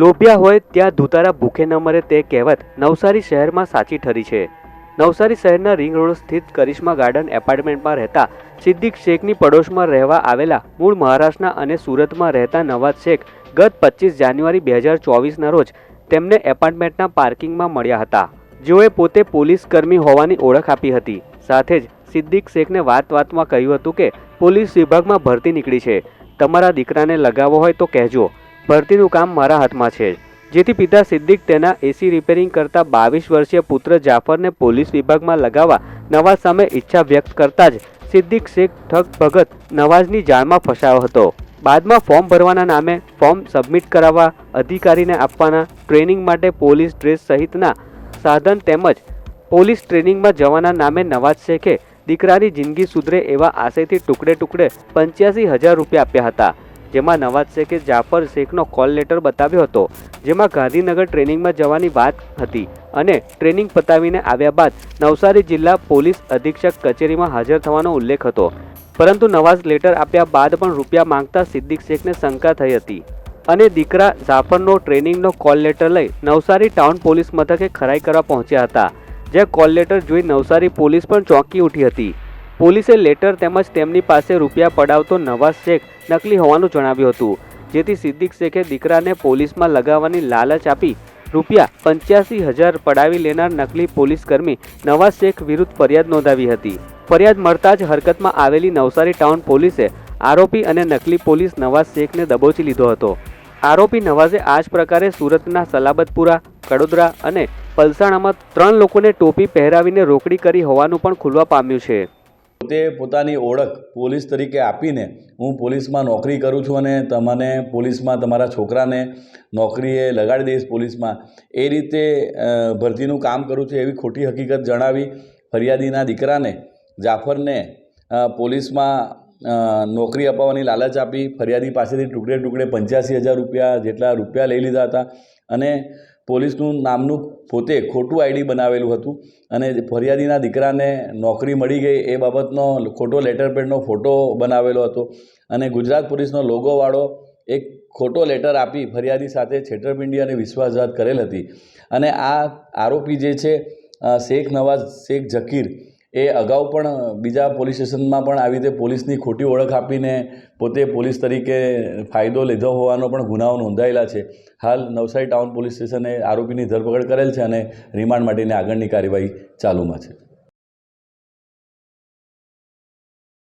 લોભિયા હોય ત્યાં ધુતારા ભૂખે ન મરે તે કહેવત નવસારી શહેરમાં સાચી ઠરી છે. નવસારી શહેરના રિંગ રોડ સ્થિત કરિશ્મા ગાર્ડન એપાર્ટમેન્ટમાં રહેતા સિદ્દીક શેખની પડોશમાં રહેવા આવેલા મૂળ મહારાષ્ટ્રના અને સુરતમાં રહેતા નવાઝ શેખ ગત પચીસ જાન્યુઆરી બે હજાર ચોવીસના રોજ તેમને એપાર્ટમેન્ટના પાર્કિંગમાં મળ્યા હતા. જેઓએ પોતે પોલીસ કર્મી હોવાની ઓળખ આપી હતી. સાથે જ સિદ્દીક શેખને વાત વાતમાં કહ્યું હતું કે, પોલીસ વિભાગમાં ભરતી નીકળી છે. તમારા દીકરાને લગાવવો હોય તો કહેજો. ભરતીનું કામ મારા હાથમાં છે જેથી પિતા સિદ્દીક તેના એસી રિપેરિંગ કરતા બાવીસ વર્ષીય પુત્ર જાફરને પોલીસ વિભાગમાં લગાવવા નવાઝ સામે ઈચ્છા વ્યક્ત કરતા જ સિદ્દીક શેખ ઠગ ભગત નવાઝની જાળમાં ફસાયો હતો. બાદમાં ફોર્મ ભરવાના નામે ફોર્મ સબમિટ કરાવવા અધિકારીને આપવાના ટ્રેનિંગ માટે પોલીસ ડ્રેસ સહિતના સાધન તેમજ પોલીસ ટ્રેનિંગમાં જવાના નામે નવાઝ શેખે દીકરાની જિંદગી સુધરે એવા આશયથી ટુકડે ટુકડે પંચ્યાસી હજાર રૂપિયા આપ્યા હતા. જેમાં નવાઝ શેખે જાફર શેખનો કોલ લેટર બતાવ્યો હતો, જેમાં ગાંધીનગર ટ્રેનિંગમાં જવાની વાત હતી અને ટ્રેનિંગ પતાવીને આવ્યા બાદ નવસારી જિલ્લા પોલીસ અધિક્ષક કચેરીમાં હાજર થવાનો ઉલ્લેખ હતો. પરંતુ નવાઝ લેટર આપ્યા બાદ પણ રૂપિયા માંગતા સિદ્દીક શેખને શંકા થઈ હતી અને દીકરા જાફરનો ટ્રેનિંગનો કોલ લેટર લઈ નવસારી ટાઉન પોલીસ મથકે ખરાઈ કરવા પહોંચ્યા હતા જે કોલ લેટર જોઈ નવસારી પોલીસ પણ ચોંકી ઉઠી હતી. પોલીસે લેટર તેમજ તેમની પાસે રૂપિયા પડાવતો નવાઝ શેખ નકલી હોવાનું જણાવ્યું હતું, જેથી સિદ્દીક શેખે દીકરાને પોલીસમાં લગાવવાની લાલચ આપી રૂપિયા પંચ્યાસી હજાર પડાવી લેનાર નકલી પોલીસ કર્મી નવાઝ શેખ વિરુદ્ધ ફરિયાદ નોંધાવી હતી. ફરિયાદ મળતા જ હરકતમાં આવેલી નવસારી ટાઉન પોલીસે આરોપી અને નકલી પોલીસ નવાઝ શેખને દબોચી લીધો હતો. આરોપી નવાઝે આ જ પ્રકારે સુરતના સલાબતપુરા, કડોદરા અને પલસાણામાં ત્રણ લોકોને ટોપી પહેરાવીને રોકડી કરી હોવાનું પણ ખુલવા પામ્યું છે. પોતે પોતાની ઓળખ પોલીસ તરીકે આપીને હું પોલીસમાં નોકરી કરું છું અને તમને પોલીસમાં તમારા છોકરાને નોકરીએ લગાડી દઈશ પોલીસમાં. એ રીતે ભરતીનું કામ કરું છું એવી ખોટી હકીકત જણાવી ફરિયાદીના દીકરાને, જાફરને પોલીસમાં નોકરી અપાવવાની લાલચ આપી ફરિયાદી પાસેથી ટુકડે ટુકડે પંચ્યાસી હજાર રૂપિયા જેટલા રૂપિયા લઈ લીધા હતા. અને પોલીસનું નામનું પોતે ખોટું આઈડી બનાવેલું હતું અને ફરિયાદીના દીકરાને નોકરી મળી ગઈ એ બાબતનો ખોટો લેટર પેડનો ફોટો બનાવેલો હતો અને ગુજરાત પોલીસનો લોગોવાળો એક ખોટો લેટર આપી ફરિયાદી સાથે છેતરપિંડી અને વિશ્વાસઘાત કરેલ હતી. અને આ આરોપી જે છે શેખ નવાઝ, શેખ ઝકીર એ અગાઉ પણ બીજા પોલીસ સ્ટેશનમાં પણ આવી રીતે પોલીસની ખોટી ઓળખ આપીને પોતે પોલીસ તરીકે ફાયદો લીધો હોવાનો પણ ગુનાઓ નોંધાયેલા છે. હાલ નવસારી ટાઉન પોલીસ સ્ટેશને આરોપીની ધરપકડ કરેલ છે અને રિમાન્ડ માટેની આગળની કાર્યવાહી ચાલુમાં છે.